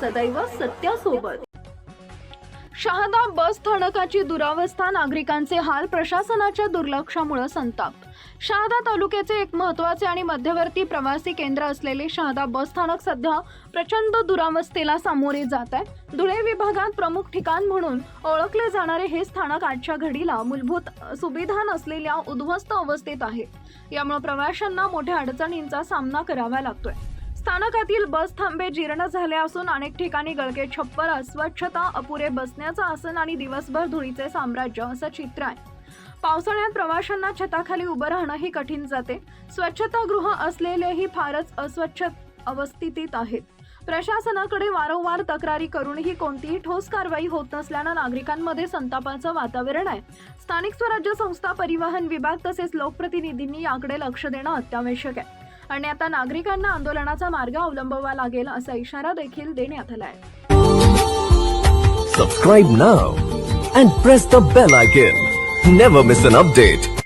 सदैव सत्यासोबत. शहादा बस स्थानकाची दुरावस्था नागरिकांचे हाल प्रशासनाच्या दुर्लक्षामुळे संताप. शहादा तालुक्याचे एक महत्त्वाचे आणि मध्यवर्ती प्रवासी केंद्र असलेले शहादा बस स्थानक सध्या प्रचंड दुरावस्थेला सामोरे जात आहे. धुळे विभागात प्रमुख ठिकाण म्हणून ओळखले जाणारे हे स्थानक आजच्या घडीला मूलभूत सुविधा नसलेल्या उद्ध्वस्त अवस्थेत आहे. यामुळे प्रवाशांना मोठ्या अडचणींचा सामना करावा लागतोय. स्थानकातील बस थांबे जीर्ण झाले असून अनेक ठिकाणी गळके छप्पर अस्वच्छता अपुरे बसण्याचं आसन आणि दिवसभर धुळीचे साम्राज्य असं चित्र आहे. पावसाळ्यात प्रवाशांना छताखाली उभं राहणंही कठीण जाते. स्वच्छतागृह असलेलेही फारच अस्वच्छ अवस्थितीत आहेत. प्रशासनाकडे वारंवार तक्रारी करूनही कोणतीही ठोस कारवाई होत नसल्यानं नागरिकांमध्ये संतापाचं वातावरण आहे. स्थानिक स्वराज्य संस्था परिवहन विभाग तसेच लोकप्रतिनिधींनी याकडे लक्ष देणं अत्यावश्यक आहे. आणि आता नागरिकांना आंदोलनाचा मार्ग अवलंबवा लागेल असा इशारा देखील देण्यात आलाय subscribe now and press the bell icon never miss an update